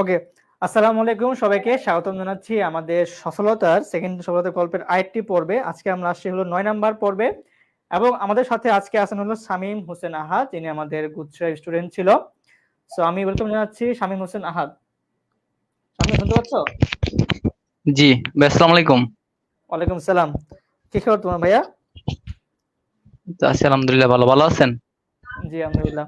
ওকে আসসালামু আলাইকুম সবাইকে স্বাগতম জানাচ্ছি আমাদের সফলতার সেকেন্ড সফলতার গল্পের আরেকটি পর্বে। আজকে আমরা আসছি হলো নয় নাম্বার পর্বে এবং আমাদের সাথে আজকে আসেন হলো শামীম হোসেন আহাদ যিনি আমাদের গুচ্ছের স্টুডেন্ট ছিল। সো আমি ওয়েলকাম জানাচ্ছি শামীম হোসেন আহাদ। শামীম শুনতে পাচ্ছ? জি আসসালামু আলাইকুম। ওয়ালাইকুম সালাম। কি খবর তোমার ভাইয়া? তো আছি আলহামদুলিল্লাহ ভালো ভালো আছেন? জি আলহামদুলিল্লাহ।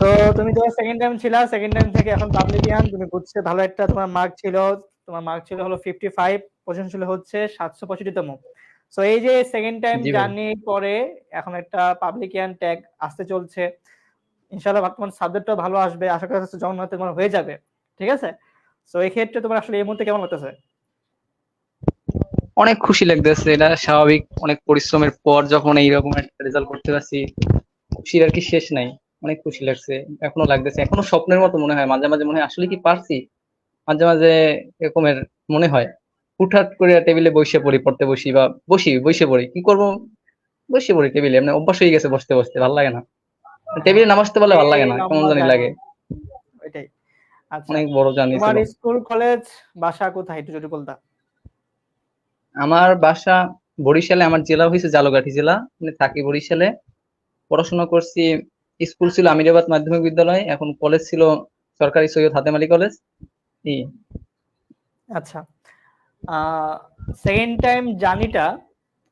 তো তুমি তো সেকেন্ড টাইম ছিলা সেকেন্ড টাইম থেকে এখন পাবলিকিয়ান তুমি বুঝছে ভালো একটা তোমার মার্ক ছিল তোমার মার্ক ছিল হলো ফিফটি ফাইভ পজিশন ছিল হচ্ছে সাতশো পঁয়ষট্টিতম। সো এই যে সেকেন্ড টাইম জার্নি পরে এখন একটা পাবলিকিয়ান ট্যাগ আসতে চলছে। ইনশাআল্লাহ তোমার সাবজেক্টটা ভালো আসবে আশা করা যাচ্ছে জগন্নাথ তোমার হয়ে যাবে ঠিক আছে? সো এই ক্ষেত্রে তোমার আসলে এই মুহূর্তে কেমন লাগতেছে? অনেক খুশি লাগতেছে এটা স্বাভাবিক অনেক পরিশ্রমের পর যখন এইরকম একটা রেজাল্ট করতে পারছি খুশির আর কি শেষ নাই। অনেক খুশি লাগছে এখনও লাগতেছে এখনও স্বপ্নের মতো মনে হয় মাঝে মাঝে মনে হয় আসলে কি পারছি? মাঝে মাঝে এরকমের মনে হয় হুটহাট করে টেবিলে বসে পড়ি পড়তে বসি বা বসি বসে পড়ি কি করব? বসে পড়ি টেবিলে এমনি অভ্যাস হয়ে গেছে বসতে বসতে ভালো লাগে না। টেবিলে নামাজতে পারলে ভালো লাগে না কেমন জানি লাগে। আচ্ছা অনেক বড় জানি তোমার স্কুল কলেজ বাসা কোথায় একটু যদি বলতা? আমার বাসা বরিশালে আমার জেলা হয়েছে জালকাঠি জেলা মানে থাকি বরিশালে। পড়াশোনা করছি স্কুল ছিল আমিরাবাদ মাধ্যমিক বিদ্যালয় এখন কলেজ ছিল সরকারি সৈয়দ হাতেম আলী কলেজ আচ্ছা। সেকেন্ড টাইম জার্নিটা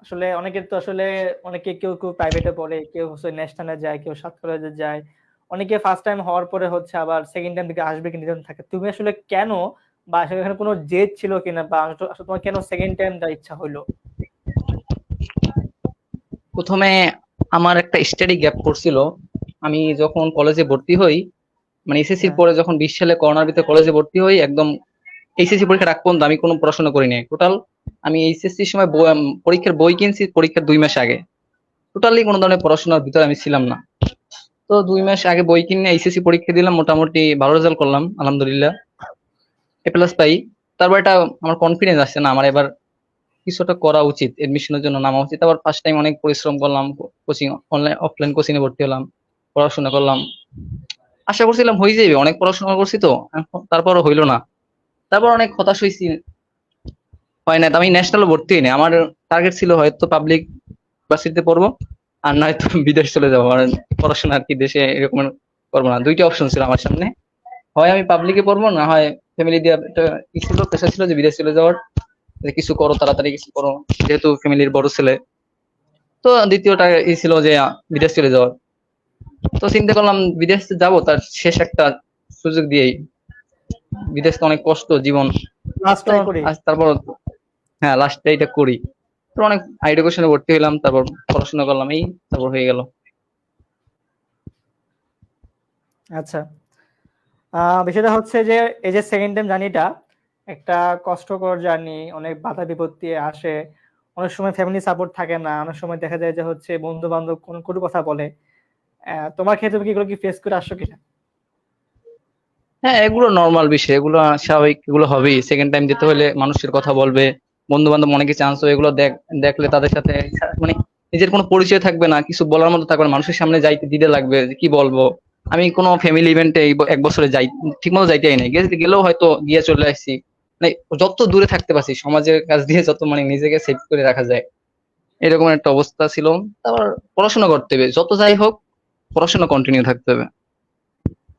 আসলে অনেকের তো আসলে অনেকে কেউ কেউ প্রাইভেটে পড়ে কেউ হচ্ছে ন্যাশনালে যায় কেউ সাত কলেজে যায়। অনেকে ফার্স্ট টাইম হওয়ার পরে হচ্ছে আবার সেকেন্ড টাইম দিকে আসবে কি নির্ধারণ থাকে। তুমি আসলে কেন বা এখানে কোনো জেদ ছিল কিনা বা আসলে তোমার কেন সেকেন্ড টাইম দেওয়ার ইচ্ছা হলো প্রথমে আমার একটা স্টাডি গ্যাপ পড়ছিল আমি যখন কলেজে ভর্তি হই মানে এসএসসি হ্যাঁ। পরে যখন বিশ সালে করোনার ভিতরে কলেজে ভর্তি হই একদম এইচএসসি পরীক্ষা রাখ পর্যন্ত আমি কোনো পড়াশোনা করিনি। টোটাল আমি এইচএসসির সময় পরীক্ষার বই কিনছি পরীক্ষার দুই মাস আগে। টোটালি কোনো ধরনের পড়াশোনার ভিতরে আমি ছিলাম না। তো দুই মাস আগে বই কিনে এইচএসসি পরীক্ষা দিলাম মোটামুটি ভালো রেজাল্ট করলাম আলহামদুলিল্লাহ। এ প্লাস পাই। তারপর এটা আমার কনফিডেন্স আসছে না আমার এবার কিছুটা করা উচিত এডমিশনের জন্য নামা উচিত। আবার ফার্স্ট টাইম অনেক পরিশ্রম করলাম কোচিং অনলাইন অফলাইন কোচিং এ ভর্তি হলাম। পড়াশোনা করলাম। আশা করছিলাম হয়ে যাবে অনেক পড়াশোনা করছি তো, এখন তারপরও হইল না। তারপর অনেক হতাশ হয়েছি হয় না আমি ন্যাশনাল ভর্তি হইনি, আমার টার্গেট ছিল হয়তো পাবলিক ইউনিভার্সিটিতে পড়ব, আর নয়তো বিদেশ চলে যাব, আর পড়াশোনা আর কি দেশে এরকম করব না। দুইটা অপশন ছিল আমার সামনে। হয় আমি পাবলিকে পড়ব, না হয় ফ্যামিলি দিয়ে একটা ছিল প্রেশার ছিল যে বিদেশ চলে যাওয়ার কিছু করো, তাড়াতাড়ি কিছু করো, যেহেতু ফ্যামিলির বড় ছেলে। তো দ্বিতীয়টা এই ছিল যে, বিদেশ চলে যাওয়ার। তো চিন্তা করলাম বিদেশ যাব তার শেষ একটা সুযোগ দিয়েই। বিদেশ তো অনেক কষ্ট জীবন। তারপর হ্যাঁ লাস্ট এটা করি। তো অনেক এডুকেশনে ভর্তি হইলাম তারপর পড়াশোনা করলাম এই তারপর হয়ে গেল। আচ্ছা। আহ, বিষয়টা হচ্ছে যে এই যে সেকেন্ড টাইম জার্নিটা একটা কষ্টকর জার্নি অনেক বাধা বিপত্তি আসে অনেক সময় ফ্যামিলি সাপোর্ট থাকে না অনেক সময় দেখা যায় যে হচ্ছে বন্ধু বান্ধব কোন কোনো কথা বলে তোমার ক্ষেত্রে তুমি এগুলো কি ফেস করে আসছো কিনা? হ্যাঁ এগুলো নর্মাল বিষয়, এগুলো স্বাভাবিক, এগুলো হবেই। সেকেন্ড টাইম যেতে হলে মানুষের কথা বলবে বন্ধু বান্ধব অনেকে চান্স এগুলো দেখ, দেখলে তাদের সাথে মানে নিজের কোনো পরিচয় থাকবে না, কিছু বলার মতো থাকবে না, মানুষের সামনে যাইতে দিতে লাগবে কি বলব। আমি কোনো ফ্যামিলি ইভেন্টে এক বছরে যাই ঠিক মতো যাইতেই নাই। গেলেও হয়তো গিয়ে চলে আসছি। মানে যত দূরে থাকতে পারছি, সমাজের কাছ দিয়ে যত মানে নিজেকে সেভ করে রাখা যায়। এরকম একটা অবস্থা ছিল। তারপর পড়াশোনা করতে হবে, যত যাই হোক পড়াশোনা কন্টিনিউ থাকতে হবে।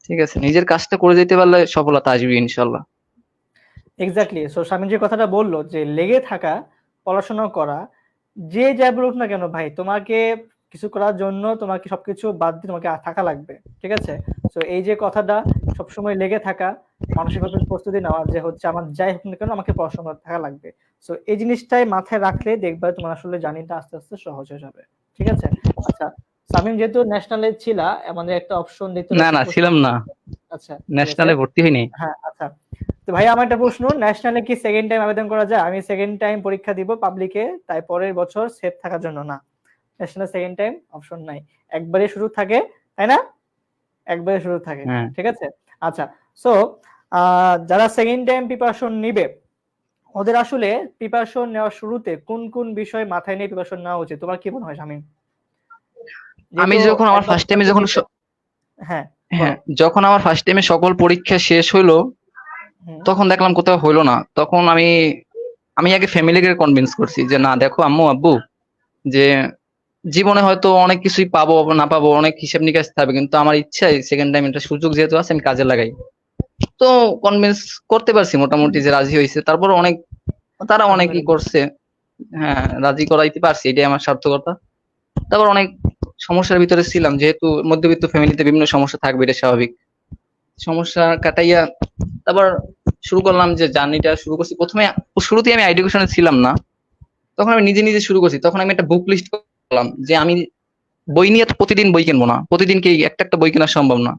ঠিক আছে, নিজের কাজটা করে যেতে পারলে সফলতা আসবে ইনশাল্লাহ এক্স্যাক্টলি সো স্বামী যে কথাটা বলল যে, লেগে থাকা পড়াশোনা করা, যে যা বলুক না কেন ভাই, তোমাকে কিছু করার জন্য তোমাকে সবকিছু বাদ দিয়ে তোমাকে থাকা লাগবে। ঠিক আছে? তো এই যে কথাটা, সবসময় লেগে থাকা মানসিকভাবে প্রস্তুতি নেওয়া, যে হচ্ছে আমার যাই হোক না কেন আমাকে পড়াশোনা থাকা লাগবে। সো এই জিনিসটাই মাথায় রাখলে দেখবে তোমার আসলে জার্নিটা আস্তে আস্তে সহজ হয়ে যাবে। ঠিক আছে? আচ্ছা সামিম যেহেতু ন্যাশনালে ছিলা আমাদের একটা অপশন দিতে না না ছিলাম না। আচ্ছা ন্যাশনালে ভর্তি হয়নি হ্যাঁ আচ্ছা। তো ভাই আমার একটা প্রশ্ন ন্যাশনালে কি সেকেন্ড টাইম আবেদন করা যায়? আমি সেকেন্ড টাইম পরীক্ষা দিব পাবলিকে তাই পরের বছর সেফ থাকার জন্য না। ন্যাশনাল সেকেন্ড টাইম অপশন নাই। একবারে শুরু থাকে তাই না? একবারে শুরু থাকে হ্যাঁ। ঠিক আছে? আচ্ছা সো যারা সেকেন্ড টাইম প্রিপারেশন নিবে ওদের আসলে প্রিপারেশন নেওয়ার শুরুতে কোন কোন বিষয় মাথায় নিয়ে প্রিপারেশন নেওয়া উচিত? তোমার কি মনে হয় শামীম আমি যখন আমার ফার্স্ট টাইমে যখন হ্যাঁ হ্যাঁ যখন আমার ফার্স্ট টাইমে সকল পরীক্ষা শেষ হইল তখন দেখলাম কোথাও হইল না। তখন আমি আমি আগে ফ্যামিলিকে কনভিন্স করছি যে না দেখো আম্মু আব্বু যে জীবনে হয়তো অনেক কিছুই পাবো না পাবো অনেক হিসাব নিকাশ থাকবে কিন্তু আমার ইচ্ছা সেকেন্ড টাইম একটা সুযোগ যেহেতু আছে আমি কাজে লাগাই। তো কনভিন্স করতে পারছি মোটামুটি যে রাজি হয়েছে তারপর অনেক তারা অনেকই করছে। হ্যাঁ রাজি করাইতে পারছি এটাই আমার সার্থকতা। তারপর অনেক সমস্যার ভিতরে ছিলাম, যেহেতু মধ্যবিত্ত ফ্যামিলিতে বিভিন্ন সমস্যা থাকবে, এটা স্বাভাবিক। সমস্যা কাটাইয়া তারপর শুরু করলাম যে জার্নিটা শুরু করছি। প্রথমে শুরুতেই আমি এডুকেশনে ছিলাম না। তখন আমি নিজে নিজে শুরু করছি। তখন আমি একটা বুক লিস্ট করলাম যে আমি বই নিয়ে তো প্রতিদিন বই কিনবো না। প্রতিদিন কি একটা একটা বই কেনা সম্ভব না?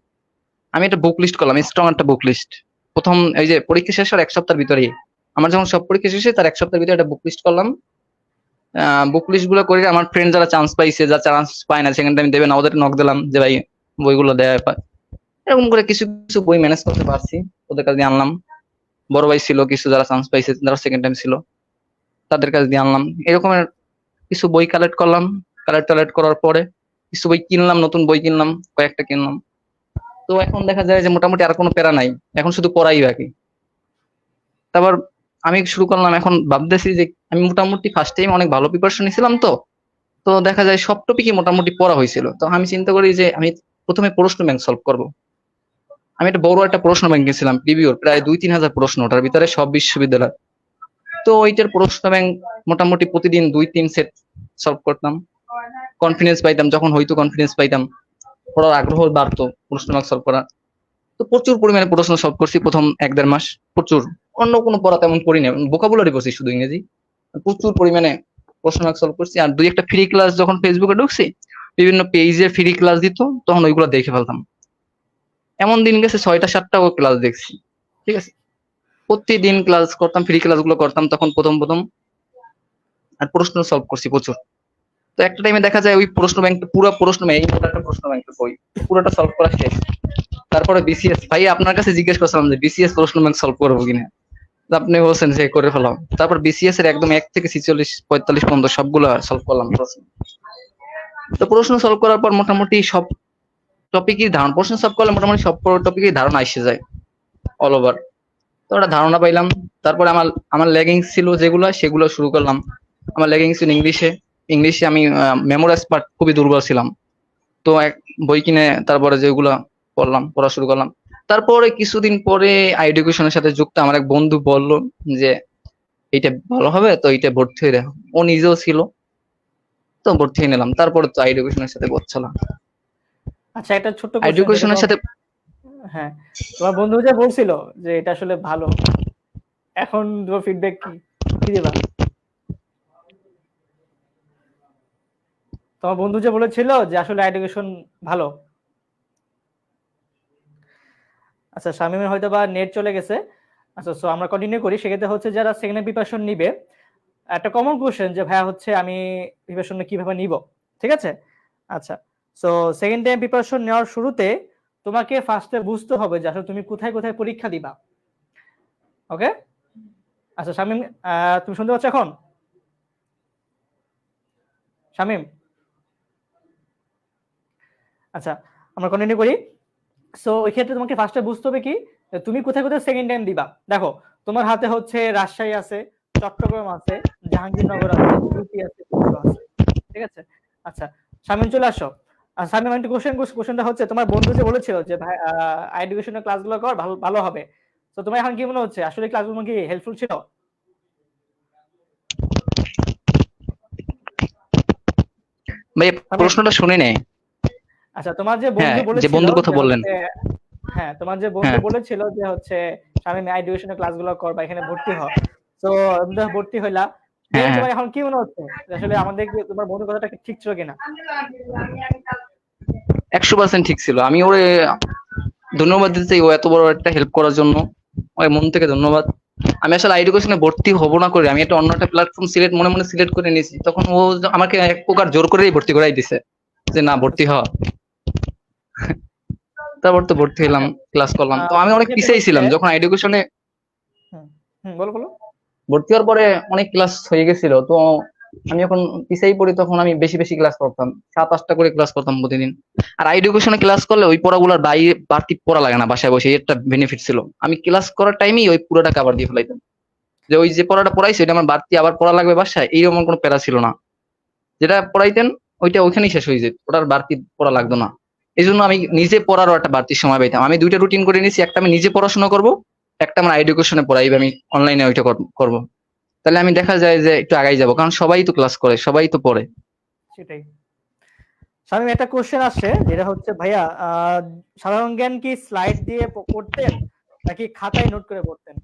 আমি একটা বুক লিস্ট করলাম স্ট্রং একটা বুক লিস্ট প্রথম এই যে পরীক্ষা শেষ হওয়ার এক সপ্তাহের ভিতরেই। আমার যখন সব পরীক্ষা শেষে তার এক সপ্তাহের ভিতরে একটা বুক লিস্ট করলাম। বুক লিস্টগুলো করে আমার ফ্রেন্ড যারা চান্স পাইছে, যারা চান্স পায় না সেখানে আমি দেবে না, ওদের নক দিলাম যে ভাই, বইগুলো দেয় এরকম করে কিছু কিছু বই ম্যানেজ করতে পারছি, ওদের কাছে আনলাম। বড় ভাই ছিল, কিছু যারা চান্স পাইছে, যারা সেকেন্ড টাইম ছিল, তাদের কাছে দিয়ে আনলাম। এরকমের কিছু বই কালেক্ট করলাম। কালেক্ট টালেক্ট করার পরে কিছু বই কিনলাম, নতুন বই কিনলাম, কয়েকটা কিনলাম। তো এখন দেখা যায় যে মোটামুটি আর কোনো প্যারা নাই। এখন শুধু পড়াই বাকি। তারপর আমি শুরু করলাম এখন ভাবতেছি যে আমি মোটামুটি ফার্স্ট টাইম অনেক ভালো প্রিপারেশন নিয়েছিলাম তো। তো দেখা যায় সব টপিকই মোটামুটি পড়া হয়েছিল। তো আমি চিন্তা করি যে আমি প্রথমে প্রশ্ন ব্যাংক সলভ করব। আমি একটা বড় একটা প্রশ্ন ব্যাংক গেছিলাম প্রিভিউর প্রায় দুই তিন হাজার প্রশ্ন, ওটার ভিতরে সব বিশ্ববিদ্যালয়। তো ওইটার প্রশ্ন ব্যাংক মোটামুটি প্রতিদিন দুই তিন সেট সলভ করতাম। কনফিডেন্স পাইতাম, যখন হয়তো কনফিডেন্স পাইতাম, পড়ার আগ্রহ বাড়তো, প্রশ্ন ব্যাংক সলভ করা তো প্রচুর পরিমাণে প্রশ্ন সলভ করছি প্রথম এক দেড় মাস, প্রচুর। অন্য কোনো পড়া তেমন করি না বোকাবুলারি পড়ছি শুধু ইংরেজি। প্রচুর পরিমাণে প্রশ্ন সলভ করছি। আর দুই একটা ফ্রি ক্লাস যখন ফেসবুকে ঢুকছি, বিভিন্ন পেজে ফ্রি ক্লাস দিত, তখন ওইগুলো দেখে ফেলতাম। এমন দিন গেছে ছয়টা, সাতটা ক্লাস দেখছি। ঠিক আছে? প্রতিদিন ক্লাস করতাম ফ্রি ক্লাসগুলো করতাম, তখন প্রথম প্রথম আর প্রশ্ন সলভ করছি প্রচুর। তো একটা টাইমে দেখা যায় ওই প্রশ্ন ব্যাংক পুরো প্রশ্ন ব্যাংক একটা প্রশ্ন ব্যাংক বই, পুরোটা সলভ করা শেষ। তারপরে বিসিএস ভাই আপনার কাছে জিজ্ঞেস করছিলাম যে বিসিএস প্রশ্ন ব্যাংক সলভ করব কিনা? আপনি বলছেন যে করে ফেলাম। তারপর বিসিএস এর একদম এক থেকে ছিচল্লিশ, পঁয়তাল্লিশ পর্যন্ত সবগুলো সলভ করলাম প্রশ্ন। তো প্রশ্ন সলভ করার পর মোটামুটি সব টপিকই ধারণা, প্রশ্ন সলভ করলে মোটামুটি সব টপিকই ধারণা এসে যায় অল ওভার তো ওটা ধারণা পাইলাম। তারপরে আমার আমার লেগিংস ছিল যেগুলো, সেগুলো শুরু করলাম। আমার লেগিংস ছিল ইংলিশে ইংলিশে আমি মেমোরাইজ পার্ট খুবই দুর্বল ছিলাম। তো এক বই কিনে তারপরে যেগুলা পড়লাম পড়া শুরু করলাম। তারপরে কিছুদিন পরে আই এডুকেশনের সাথে যুক্ত আমার এক বন্ধু বলল যে এইটা ভালো হবে তো এইটা ভর্তি হয়ে দেখো। ও নিজেও ছিল। তো ভর্তি হয়ে নিলাম। তারপরে তো এডুকেশনের সাথে বলছিলাম আচ্ছা একটা ছোট্ট এডুকেশনের সাথে হ্যাঁ তোমার বন্ধু যে বলছিল যে এটা আসলে ভালো। এখন তোমার ফিডব্যাক কি? কি দিবা? তোমার বন্ধু যে বলেছিল যে আসলে এডুকেশন ভালো। আচ্ছা শামিমের হয়তো বা নেট চলে গেছে। আচ্ছা সো আমরা কন্টিনিউ করি। সেক্ষেত্রে হচ্ছে যারা সেকেন্ড প্রিপারেশন নিবে, একটা কমন কোশ্চেন যে, ভাইয়া, হচ্ছে আমি প্রিপারেশন কীভাবে নিব? ঠিক আছে? আচ্ছা সো সেকেন্ড টাইম প্রিপারেশন নেওয়ার শুরুতে তোমাকে ফার্স্টে বুঝতে হবে যে, আসলে তুমি কোথায় কোথায় পরীক্ষা দিবা। ওকে আচ্ছা শামিম তুমি শুনতে পাচ্ছ এখন? শামিম? আচ্ছা আমরা কন্টিনিউ করি। সো ওই ক্ষেত্রে তোমাকে ফার্স্টে বুঝতে হবে কি তুমি কোথায় কোথায় সেকেন্ড টাইম দিবা। দেখো, তোমার হাতে হচ্ছে রাজশাহী আছে, চট্টগ্রাম আছে, জাহাঙ্গীরনগর আছে ইউপি আছে ঠিক আছে? আচ্ছা শামিম চলে আসো। শামিম একটা কোশ্চেন কোশ্চেনটা হচ্ছে, তোমার বন্ধু যে বলেছিল যে, ভাই এডুকেশনের ক্লাসগুলো কর, ভালো ভালো হবে। তো তোমার এখন কি মনে হচ্ছে, আসলে ক্লাসগুলো কি হেল্পফুল ছিল? ভাই, প্রশ্নটা শুনে নেই আচ্ছা তোমার যে বন্ধু হ্যাঁ, যে বন্ধুর কথা বললেন। হ্যাঁ তোমার যে বন্ধু হ্যাঁ। বলেছিল যে হচ্ছে শামিম এডুকেশনের ক্লাসগুলো কর বা এখানে ভর্তি হ। তো ভর্তি হইলা হ্যাঁ, তোমার এখন কি মনে হচ্ছে? আসলে আমাদের তোমার বন্ধুর কথাটা ঠিক ছিল কিনা? একশো পার্সেন্ট ঠিক ছিল। আমি ওরে ধন্যবাদ দিতে চাই ও এত বড় একটা হেল্প করার জন্য। ওই মন থেকে ধন্যবাদ। আমি আসলে এডুকেশনে ভর্তি হব না করে আমি একটা অন্য একটা প্ল্যাটফর্ম সিলেক্ট মনে মনে সিলেক্ট করে নিয়েছি। তখন ও আমাকে এক প্রকার জোর করেই ভর্তি করাই দিছে। যে না ভর্তি হ। তারপর তো ভর্তি হলাম ক্লাস করলাম। তো আমি অনেক আহ, পিছিয়ে ছিলাম যখন এডুকেশনে বলো বলো। ভর্তি হওয়ার পরে অনেক ক্লাস হয়ে গেছিল তো আমি যখন পিসাই পড়ি তখন আমি বেশি বেশি ক্লাস করতাম। সাত আটটা করে ক্লাস করতাম প্রতিদিন। আর এডুকেশনে ক্লাস করলে ওই পড়াগুলোর বাইরে বাড়তি পড়া লাগে না বাসায় বসে একটা বেনিফিট ছিল। আমি ক্লাস করার টাইমেই ওই পুরোটা কাবার দিয়ে ফেলাইতাম। যে ওই যে পড়াটা পড়াইছে ওইটা আমার বাড়তি আবার পড়া লাগবে বাসায় এইরকম কোনো প্যারা ছিল না। যেটা পড়াইতেন ওইটা ওইখানেই শেষ হয়ে যেত ওটার বাড়তি পড়া লাগতো না। এই জন্য আমি নিজে পড়ারও একটা বাড়তি সময় পাইতাম। আমি দুইটা রুটিন করে নিয়েছি একটা আমি নিজে পড়াশোনা করব একটা আমার এডুকেশনে পড়াইবে আমি অনলাইনে ওইটা কর- করব। তাহলে আমি দেখা যায় যে একটু আগাই যাব কারণ সবাই তো ক্লাস করে সবাই তো পড়ে। সেটাই। স্বামী একটা কোশ্চেন আসছে যেটা হচ্ছে ভাইয়া সাধারণ জ্ঞান কি স্লাইড দিয়ে পড়তেন নাকি খাতায় নোট করে পড়তেন?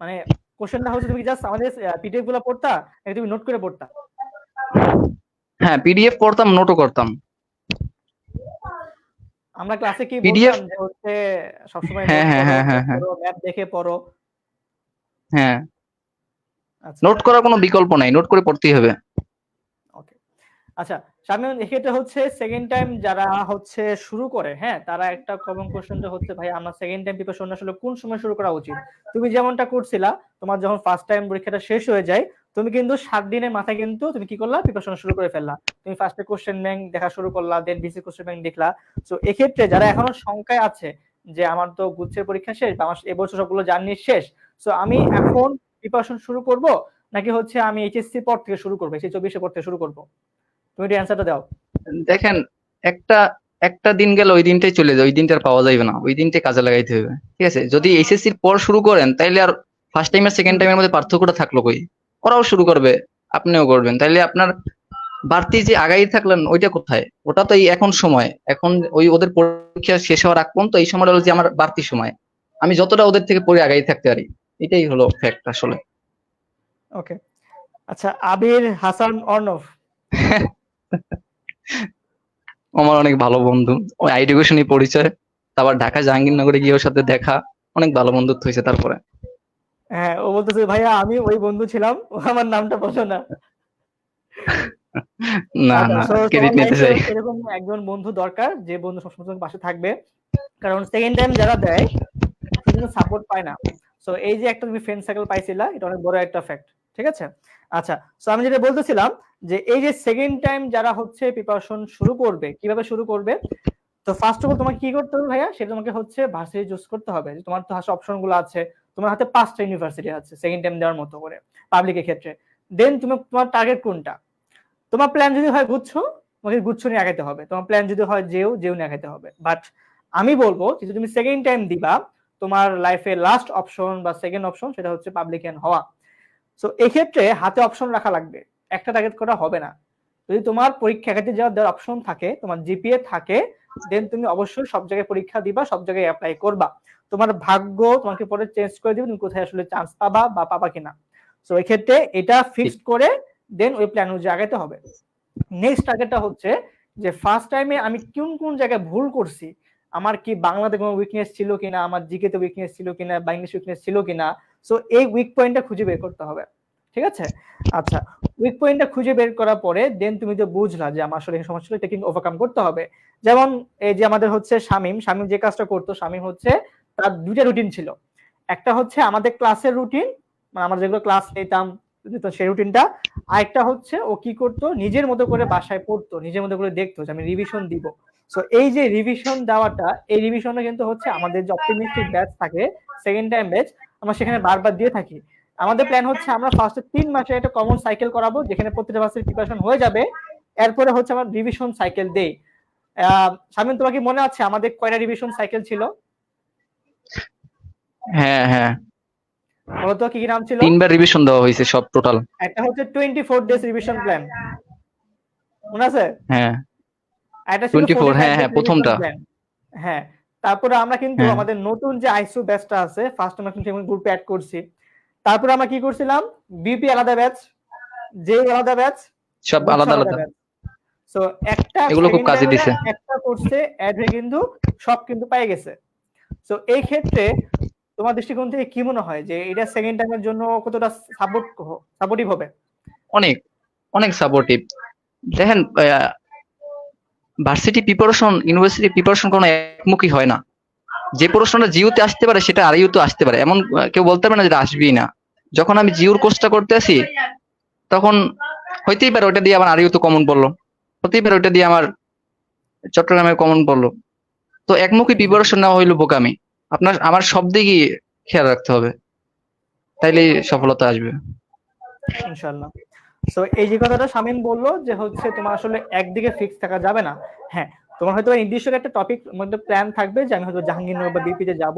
মানে কোশ্চেনটা হচ্ছে তুমি জাস্ট আমাদের পিডিএফগুলো পড়তা নাকি তুমি নোট করে পড়তা? হ্যাঁ পিডিএফ পড়তাম নোটও করতাম। আমরা ক্লাসে কি যে হচ্ছে সবসময় হ্যাঁ, হ্যাঁ, হ্যাঁ, হ্যাঁ, হ্যাঁ। ম্যাপ দেখে পড়ো। হ্যাঁ। আচ্ছা। নোট করার কোনো বিকল্প নাই নোট করে পড়তেই হবে। ওকে আচ্ছা সামনে এক্ষেত্রে হচ্ছে সেকেন্ড টাইম যারা হচ্ছে শুরু করে হ্যাঁ তারা একটা কমন কোশ্চেনটা হচ্ছে ভাই আমরা সেকেন্ড টাইম প্রিপারেশন আসলে কোন সময় শুরু করা উচিত? তুমি যেমনটা করছিলা তোমার যখন ফার্স্ট টাইম পরীক্ষাটা শেষ হয়ে যায় তুমি কিন্তু সাত দিনের মাথায় কিন্তু তুমি কি করলা? প্রিপারেশন শুরু করে ফেললা। তুমি ফার্স্টে কোশ্চেন ব্যাংক দেখা শুরু করলা দেন বিসি কোশ্চেন ব্যাংক দেখলা। তো এক্ষেত্রে যারা এখনও শঙ্কায় আছে যে আমার তো গুচ্ছের পরীক্ষা শেষ আমার এবছর সবগুলো জার্নি শেষ সো আমি এখন প্রিপারেশন শুরু করব নাকি হচ্ছে আমি এইচএসসি পর থেকে শুরু করব এইচএসসি চব্বিশে পর থেকে শুরু করব? তুমি একটু অ্যান্সারটা দাও। দেখেন, একটা একটা দিন গেলে ওই দিনটাই চলে যায়, ওই দিনটা আর পাওয়া যাবে না, ওই দিনটাই কাজে লাগাইতে হবে। ঠিক আছে? যদি এইচএসসির পর শুরু করেন, তাইলে আর ফার্স্ট টাইম আর সেকেন্ড টাইমের মধ্যে পার্থক্যটা থাকল কই? ওরাও শুরু করবে আপনিও করবেন। তাইলে আপনার বাড়তি যে আগাই থাকলেন ওইটা কোথায়? ওটা তো এই এখন সময়। এখন ওই ওদের পরীক্ষা শেষ হওয়ার আগ পর্যন্ত এই সময়টা হলো যে আমার বাড়তি সময়। আমি যতটা ওদের থেকে পরে আগাই থাকতে পারি এটাই হলো ফ্যাক্ট আসলে। ওকে আচ্ছা আবির হাসান অর্ণব। আমার অনেক ভালো বন্ধু। ওই এডুকেশনই পরিচয়। তারপর ঢাকা জাহাঙ্গীরনগরে গিয়ে ওর সাথে দেখা। অনেক ভালো বন্ধুত্ব হয়েছে তারপরে। হ্যাঁ ও বলতেছে ভাইয়া আমি ওই বন্ধু ছিলাম ও আমার নামটা বলো না। না আচ্ছা, না ক্রেডিট নিতে চাই। এরকম একজন বন্ধু দরকার যে বন্ধু সবসময় পাশে থাকবে। কারণ সেকেন্ড টাইম যারা দেয় সেজন্য সাপোর্ট পায় না। সো এই যে একটা তুমি ফ্রেন্ড সার্কেল পাইছিলা এটা অনেক বড় একটা ফ্যাক্ট ঠিক আছে? আচ্ছা সো আমি যেটা বলতেছিলাম যে এই যে সেকেন্ড টাইম যারা হচ্ছে প্রিপারেশন শুরু করবে কীভাবে শুরু করবে? তো ফার্স্ট অফ অল তোমাকে কি করতে হবে ভাইয়া? সেটা তোমাকে হচ্ছে ভার্সিটি চুজ করতে হবে। তোমার তো অপশনগুলো আছে। তোমার হাতে পাঁচটা ইউনিভার্সিটি আছে সেকেন্ড টাইম দেওয়ার মতো করে পাবলিকের ক্ষেত্রে। দেন তুমি, তোমার টার্গেট কোনটা? তোমার প্ল্যান যদি হয় গুচ্ছ, তোমাকে গুচ্ছ নিয়ে আগাইতে হবে। তোমার প্ল্যান যদি হয় যেও যেও নিয়ে আগাইতে হবে। বাট আমি বলব যে তুমি সেকেন্ড টাইম দিবা, তোমার লাইফে লাস্ট অপশন বা সেকেন্ড অপশন সেটা হচ্ছে পাবলিকান হওয়া। সো এক্ষেত্রে হাতে অপশন রাখা লাগবে। একটা টার্গেট করা হবে না। যদি তোমার পরীক্ষা একাতে যাওয়ার দেওয়ার অপশন থাকে, তোমার জিপিএ থাকে দেন তুমি অবশ্যই সব জায়গায় পরীক্ষা দিবা, সব জায়গায় অ্যাপ্লাই করবা। তোমার ভাগ্য তোমাকে পরে চেঞ্জ করে দিবে, তুমি কোথায় আসলে চান্স পাবা বা পাবা কিনা। সো এক্ষেত্রে এটা ফিক্সড করে দেন ওই প্ল্যান অনুযায়ী আগাইতে হবে। নেক্সট টার্গেটটা হচ্ছে যে ফার্স্ট টাইমে আমি কোন কোন জায়গায় ভুল করছি? আমার কি বাংলাতে কোনো উইকনেস ছিল কিনা? আমার জিকে তে উইকনেস ছিল কিনা? বা ইংলিশ উইকনেস ছিল কিনা? সো এই উইক পয়েন্টটা খুঁজে বের করতে হবে। ঠিক আছে? আচ্ছা উইক পয়েন্টটা খুঁজে বের করার পরে দেন তুমি তো বুঝলা যে আমার আসলে এই সমস্যা এটা কিন্তু ওভারকাম করতে হবে। যেমন এই যে আমাদের হচ্ছে শামিম শামিম যে কাজটা করতো, শামিম হচ্ছে তার দুইটা রুটিন ছিল। একটা হচ্ছে আমাদের ক্লাসের রুটিন মানে আমরা যেগুলো ক্লাস নিতাম সেই রুটিনটা আরেকটা হচ্ছে ও কি করতো, নিজের মতো করে বাসায় পড়তো, নিজের মতো করে দেখতো যে আমি রিভিশন দিব। সো এই যে রিভিশন দেওয়াটা, এই রিভিশনটা কিন্তু হচ্ছে আমাদের যে অপটিমিস্টিক ব্যাচ থাকে সেকেন্ড টাইম ব্যাচ আমরা সেখানে বারবার দিয়ে থাকি। আমাদের প্ল্যান হচ্ছে আমরা ফার্স্টে তিন মাসে একটা কমন সাইকেল করাবো যেখানে প্রতিটা মাসের প্রিপারেশন হয়ে যাবে। এরপরে হচ্ছে আমরা রিভিশন সাইকেল দেই শামিন তোমার কি মনে আছে আমাদের কয়টা রিভিশন সাইকেল ছিল? হ্যাঁ হ্যাঁ। বলতো কি কি নাম ছিল? তিনবার রিভিশন দেওয়া হয়েছে সব টোটাল একটা হচ্ছে twenty four days revision plan মনে আছে? হ্যাঁ। ছিল 24 হ্যাঁ, হ্যাঁ, প্রথমটা। হ্যাঁ তারপরে আমরা কিন্তু হ্যাঁ। আমাদের নতুন যে আইসু ব্যাচটা আছে ফার্স্ট আমরা কিন্তু গ্রুপে অ্যাড করছি। তারপরে আমরা কি করছিলাম? বিপি আলাদা ব্যাচ জে আলাদা ব্যাচ সব আলাদা আলাদা সো একটা এগুলো খুব কাজে দিছে। একটা কোর্সে অ্যাড কিন্তু সব কিন্তু পেয়ে গেছে। সো এই ক্ষেত্রে তোমার দৃষ্টিকোণ থেকে কি মনে হয় যে এটা সেকেন্ড টাইমের জন্য কতটা সাপোর্ট সাপোর্টিভ হবে? অনেক অনেক সাপোর্টিভ দেখেন ভার্সিটি প্রিপারেশন ইউনিভার্সিটি প্রিপারেশন কোনো একমুখী হয় না। যে প্রশ্নটা জিওতে আসতে পারে সেটা আর ইউতে আসতে পারে। এমন কেউ বলতে পারে না যেটা আসবেই না। যখন আমি জিওর কোর্সটা করতে আসি, তখন হইতেই পারে ওটা দিয়ে আমার আরিও তো কমন পড়ল। হতেই পারে ওটা দিয়ে আমার চট্টগ্রামে কমন পড়ল। তো একমুখী প্রিপারেশন নেওয়া হইল বোকামি। আপনার, আমার সব দিকই খেয়াল রাখতে হবে। তাইলে সফলতা আসবে। ইনশাল্লাহ সো এই যে কথাটা শামিম বলল যে হচ্ছে তোমার আসলে একদিকে ফিক্স থাকা যাবে না। হ্যাঁ তোমার হয়তো নির্দিষ্ট একটা টপিক মধ্যে প্ল্যান থাকবে যে আমি হয়তো জাহাঙ্গীরনগর বা বিপিতে যাব।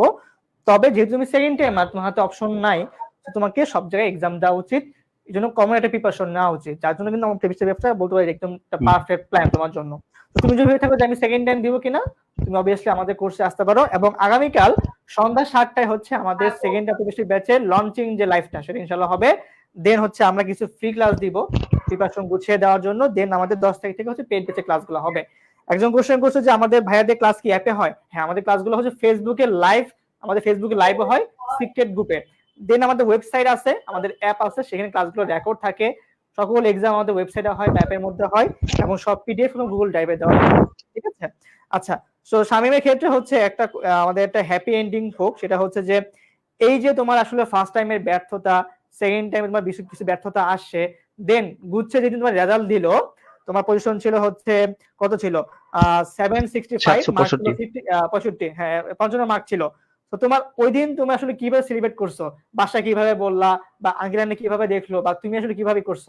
তবে যেহেতু তুমি সেকেন্ড টাইম আর তোমার হাতে অপশন নাই তো তোমাকে সব জায়গায় এক্সাম দেওয়া উচিত। এই জন্য কমন একটা প্রিপারেশন নেওয়া উচিত। যার জন্য কিন্তু আমার প্রিভিয়াস ব্যবসা বলতে পারি একদম একটা পারফেক্ট প্ল্যান তোমার জন্য। তো তুমি যদি ভেবে থাকো যে আমি সেকেন্ড টাইম দিব কিনা তুমি অবভিয়াসলি আমাদের কোর্সে আসতে পারো। এবং আগামীকাল সন্ধ্যা সাতটায় হচ্ছে আমাদের সেকেন্ড অ্যাপ্লিকেশন ব্যাচের লঞ্চিং যে লাইফটা সেটা ইনশাল্লাহ হবে। দেন হচ্ছে আমরা কিছু ফ্রি ক্লাস দিব প্রিপারেশন গুছিয়ে দেওয়ার জন্য। দেন আমাদের দশ তারিখ থেকে হচ্ছে পেড বেচে ক্লাসগুলো হবে। একজন কোশ্চেন করছে যে আমাদের ভাইয়াদের ক্লাস কি অ্যাপে হয়? হ্যাঁ আমাদের ক্লাসগুলো হচ্ছে ফেসবুকে লাইভ আমাদের ফেসবুকে লাইভও হয় সিক্রেট গ্রুপে দেন আমাদের ওয়েবসাইট আছে আমাদের অ্যাপ আছে সেখানে ক্লাসগুলো রেকর্ড থাকে। সকল এক্সাম আমাদের ওয়েবসাইটে হয় অ্যাপের মধ্যে হয় এবং সব পিডিএফ এবং গুগল ড্রাইভে দেওয়া ঠিক আছে? আচ্ছা সো শামিমের ক্ষেত্রে হচ্ছে একটা আমাদের একটা হ্যাপি এন্ডিং হোক সেটা হচ্ছে যে এই যে তোমার আসলে ফার্স্ট টাইমের ব্যর্থতা সেকেন্ড টাইমে তোমার কিছু কিছু ব্যর্থতা আসছে দেন গুচ্ছে যেদিন তোমার রেজাল্ট দিল তোমার পজিশন ছিল হচ্ছে কত ছিল? সেভেন সিক্সটি ফাইভ 765 পঁয়ষট্টি। হ্যাঁ পঞ্চান্ন মার্ক ছিল। তো তোমার ওই দিন তুমি আসলে কীভাবে সেলিব্রেট করছ? বাসা কীভাবে বললা? বা আঙ্গিলানে কীভাবে দেখল? বা তুমি আসলে কীভাবে করছ?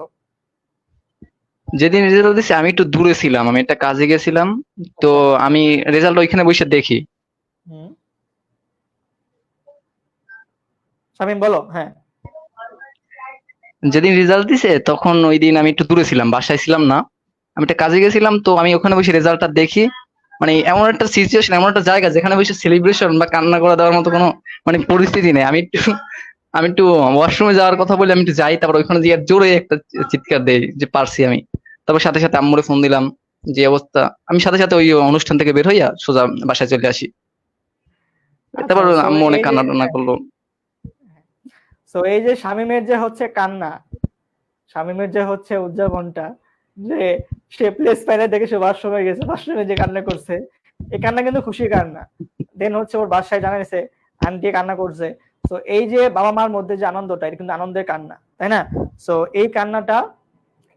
যেদিন রেজাল্ট দিছে আমি একটু দূরে ছিলাম। আমি একটা কাজে গেছিলাম। তো আমি রেজাল্ট ওইখানে বসে দেখি। শামিম বলো হ্যাঁ। যেদিন রেজাল্ট দিছে তখন ওই দিন আমি একটু দূরে ছিলাম। বাসায় ছিলাম না। আমি একটা কাজে গেছিলাম তো আমি ওখানে বসে রেজাল্টটা দেখি। মানে এমন একটা সিচুয়েশন এমন একটা জায়গা যেখানে বসে সেলিব্রেশন বা কান্না করে দেওয়ার মতো কোনো মানে পরিস্থিতি নেই। আমি একটু আমি একটু ওয়াশরুমে যাওয়ার কথা বলে আমি একটু যাই তারপর ওইখানে গিয়ে জোরে একটা চিৎকার দেই যে পারছি আমি। তারপর সাথে সাথে আম্মুরে ফোন দিলাম যে অবস্থা। আমি সাথে সাথে ওই অনুষ্ঠান থেকে বের হইয়া সোজা বাসায় চলে আসি। তারপর আচ্ছা, আম্মু অনেক যে- কান্না টান্না করল। তো এই যে শামিমের যে হচ্ছে কান্না শামিমের যে হচ্ছে উদযাপনটা যে সে প্লেস দেখে সে বাথরুমে গেছে বাথরুমে যে কান্না করছে এই কান্না কিন্তু খুশির কান্না। দেন হচ্ছে ওর বাসায় জানাইছে আন্টি কান্না করছে। তো এই যে বাবা মার মধ্যে যে আনন্দটা, এটা কিন্তু আনন্দের কান্না, তাই না? তো এই কান্নাটা,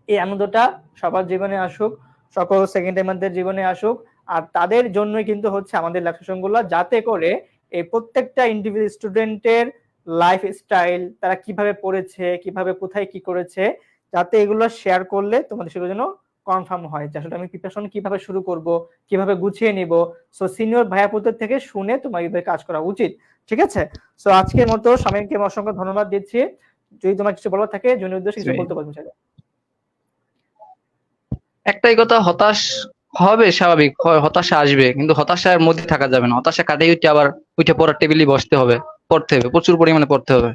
এই আনন্দটা সবার জীবনে আসুক, সকল সেকেন্ড টাইমারদের জীবনে আসুক, আর তাদের জন্যই কিন্তু হচ্ছে আমাদের লেকচারগুলো যাতে করে এই প্রত্যেকটা ইন্ডিভিজুয়াল স্টুডেন্টের লাইফ স্টাইল তারা কীভাবে পড়েছে, কীভাবে কোথায় কি করেছে, যাতে এগুলো শেয়ার করলে তোমাদের সেগুলো যেন কনফার্ম হয় যে আসলে আমি প্রিপারেশন কীভাবে শুরু করব কীভাবে গুছিয়ে নিব। সো সিনিয়র ভাইয়াপুদের থেকে শুনে তোমার এইভাবে কাজ করা উচিত ঠিক আছে? সো আজকের মতো স্বামীকে অসংখ্য ধন্যবাদ দিচ্ছি। যদি তোমার কিছু বলার থাকে জন্য উদ্দেশ্যে কিছু বলতে পারবেন চাইলে। একটাই কথা হতাশ হবে স্বাভাবিক হতাশা আসবে কিন্তু হতাশার মধ্যে থাকা যাবে না। হতাশা কাটিয়ে উঠে আবার উঠে পড়ার টেবিলে বসতে হবে পড়তে হবে প্রচুর পরিমাণে পড়তে হবে।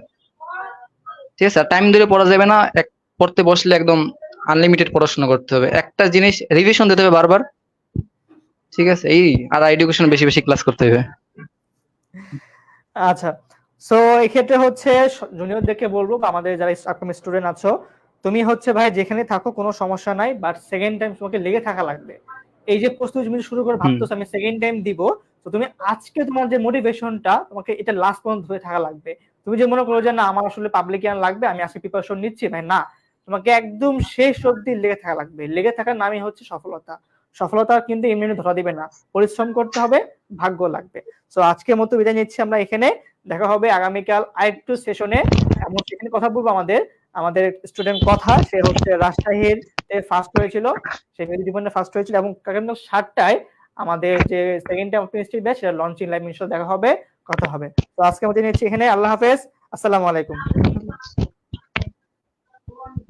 ঠিক আছে টাইম ধরে পড়া যাবে না এক পড়তে বসলে একদম আনলিমিটেড পড়াশোনা করতে হবে। একটা জিনিস রিভিশন দিতে হবে বারবার। ঠিক আছে? এই আর এডুকেশন বেশি বেশি ক্লাস করতে হবে। আচ্ছা। সো এই ক্ষেত্রে হচ্ছে জুনিয়রদেরকে বলব আমাদের যারা আপকামিং স্টুডেন্ট আছো তুমি হচ্ছে ভাই যেখানে থাকো কোনো সমস্যা নাই বাট সেকেন্ড টাইম তোমাকে লেগে থাকা লাগবে। এই যে প্রস্তুতি তুমি শুরু করে ভাবতেছো আমি সেকেন্ড টাইম দিব তো তুমি আজকে তোমার যে মোটিভেশনটা তোমাকে এটা লাস্ট পর্যন্ত ধরে থাকা লাগবে। তুমি যে মনে করো যে না আমার আসলে পাবলিক লাগবে আমি আজকে প্রিপারেশন নিচ্ছি ভাই না। তোমাকে একদম শেষ অবধি লেগে থাকা লাগবে। লেগে থাকার নামই হচ্ছে সফলতা। সফলতা কিন্তু এমনি এমনি ধরা দিবে না। পরিশ্রম করতে হবে, ভাগ্য লাগবে। তো আজকের মতো বিদায় নিচ্ছি আমরা এখানে। দেখা হবে আগামীকাল আরেকটু সেশনে এবং সেখানে কথা বলব আমাদের আমাদের স্টুডেন্ট কথা, সে হচ্ছে রাজশাহীর ফার্স্ট হয়েছিল। সে মেরি জীবনে ফার্স্ট হয়েছিল এবং কাকান্দ সাতটায় আমাদের যে সেকেন্ড টাইম অপটিমিস্টিক ব্যাচ সেটা লঞ্চিং লাইভ ইনশাল্লাহ দেখা হবে, কথা হবে। তো আজকে আমাদের নিচ্ছি এখানে। আল্লাহ হাফেজ। আসসালামু আলাইকুম।